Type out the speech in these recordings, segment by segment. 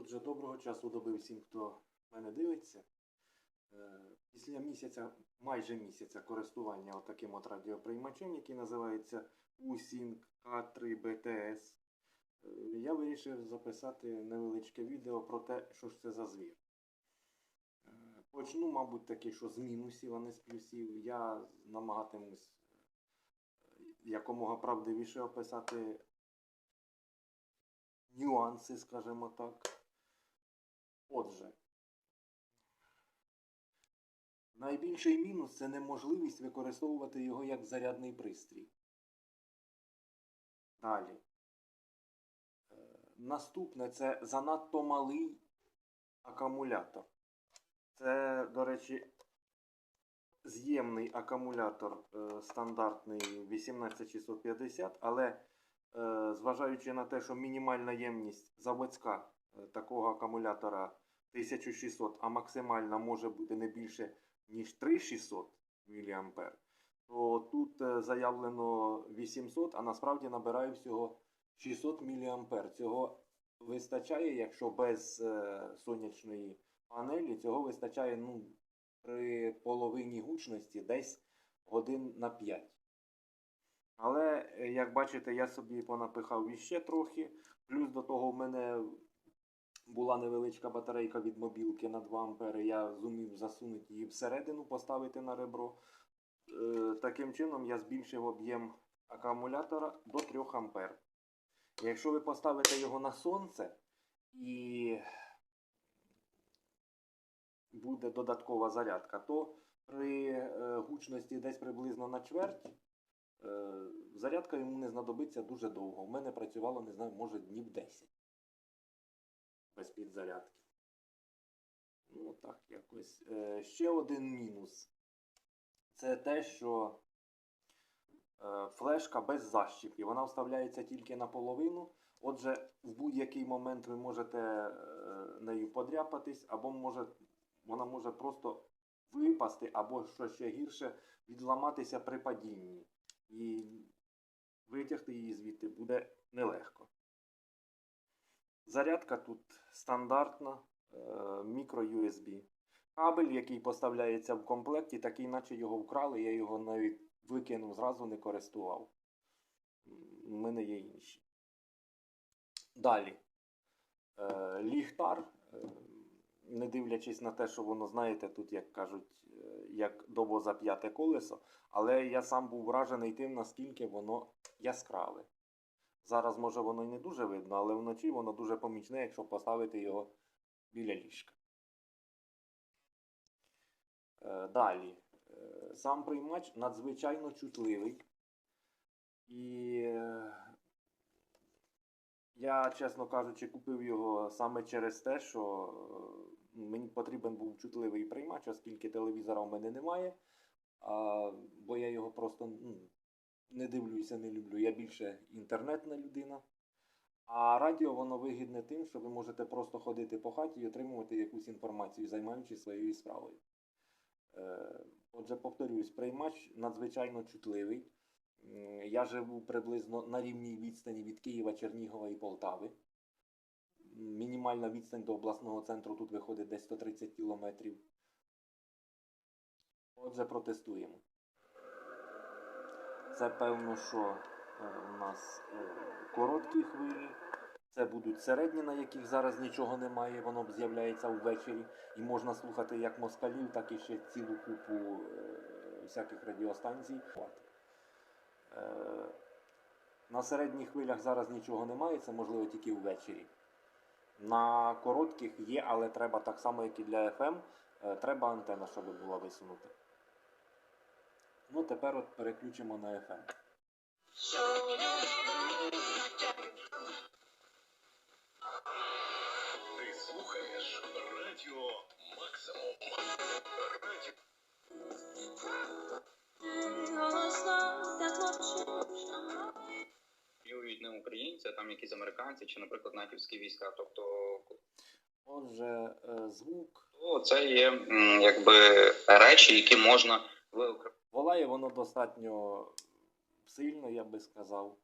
Отже, доброго часу доби всім, хто мене дивиться. Е, Після місяця, майже місяця користування от таким от радіоприймачем, який називається USync K3 BTS, е, я вирішив записати невеличке відео про те, що ж це за звір. Е, Почну, мабуть, таки, що з мінусів, а не з плюсів. Я намагатимусь якомога правдивіше описати нюанси, скажімо так. Отже, найбільший мінус це неможливість використовувати його як зарядний пристрій. Далі. Е, Наступне це занадто малий акумулятор. Це, до речі, з'ємний акумулятор е, стандартний 18650, але е, зважаючи на те, що мінімальна ємність заводська такого акумулятора 1600, а максимальна може бути не більше, ніж 3600 мА, то тут е, заявлено 800, а насправді набирає всього 600 мА. Цього вистачає, якщо без е, сонячної панелі, цього вистачає ну, при половині гучності десь годин на 5. Але, е, як бачите, я собі понапихав іще трохи. Плюс до того в мене була невеличка батарейка від мобілки на 2 А. Я зумів засунути її всередину, поставити на ребро. Е, Таким чином я збільшив об'єм акумулятора до 3 А. Якщо ви поставите його на сонце і буде додаткова зарядка, то при е, гучності десь приблизно на чверть е, зарядка йому не знадобиться дуже довго. У мене працювало, не знаю, може днів 10 без підзарядки. Ну, так якось. Е, ще один мінус. Це те, що е, флешка без защіпки. Вона вставляється тільки наполовину. Отже, в будь-який момент ви можете е, нею подряпатись, або може, вона може просто випасти, або що ще гірше, відламатися при падінні. І витягти її звідти буде нелегко. Зарядка тут стандартна, е, мікро USB. Кабель, який поставляється в комплекті, такий, наче його вкрали, я його навіть викинув, зразу не користував. У мене є інші. Далі. Е, ліхтар, е, не дивлячись на те, що воно, знаєте, тут, як кажуть, як добозап'яте колесо, але я сам був вражений тим, наскільки воно яскраве. Зараз, може, воно і не дуже видно, але вночі воно дуже помічне, якщо поставити його біля ліжка. Е, Далі. Е, Сам приймач надзвичайно чутливий. І е, я, чесно кажучи, купив його саме через те, що мені потрібен був чутливий приймач, оскільки телевізора в мене немає. Бо я його просто ну, не дивлюся, не люблю. Я більше інтернетна людина. А радіо воно вигідне тим, що ви можете просто ходити по хаті і отримувати якусь інформацію, займаючись своєю справою. Е, Отже, повторюсь, приймач надзвичайно чутливий. Я живу приблизно на рівній відстані від Києва, Чернігова і Полтави. Мінімальна відстань до обласного центру тут виходить десь 130 кілометрів. Отже, протестуємо. Це певно, що е, у нас е, короткі хвилі. Це будуть середні, на яких зараз нічого немає, воно б з'являється ввечері. І можна слухати як москалів, так і ще цілу купу е, всяких радіостанцій. На середніх хвилях зараз нічого немає, це можливо тільки ввечері. На коротких є, але треба так само, як і для FM, треба антена, щоб була висунута. Ну, тепер от переключимо на FM. Ти слухаєш Радіо Максимум. Радіо не українці, а там якісь американці чи, наприклад, натівські війська. Тобто, Отже, е, звук то це є якби речі, які можна виокремити. Волає воно достатньо сильно, я би сказав.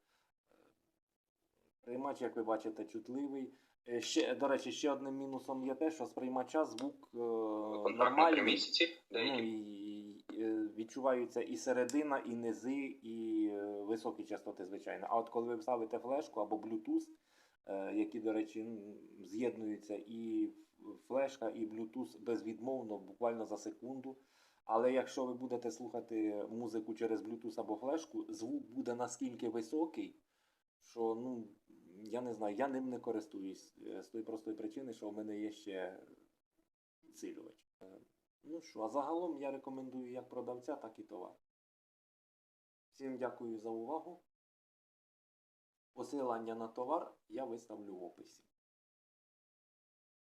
Приймач, як ви бачите, чутливий. Е, Ще, до речі, ще одним мінусом є те, що сприймача звук е, нормальний. місяці, Ну, і, е, відчуваються і середина, і низи, і е, високі частоти, звичайно. А от коли ви ставите флешку або Bluetooth, е, які, до речі, з'єднуються і флешка, і Bluetooth безвідмовно, буквально за секунду. Але якщо ви будете слухати музику через Bluetooth або флешку, звук буде наскільки високий, що ну, я не знаю, я ним не користуюсь е, з тої простої причини, що в мене є ще підсилювач. Е, Ну що, а загалом я рекомендую як продавця, так і товар. Всім дякую за увагу. Посилання на товар я виставлю в описі.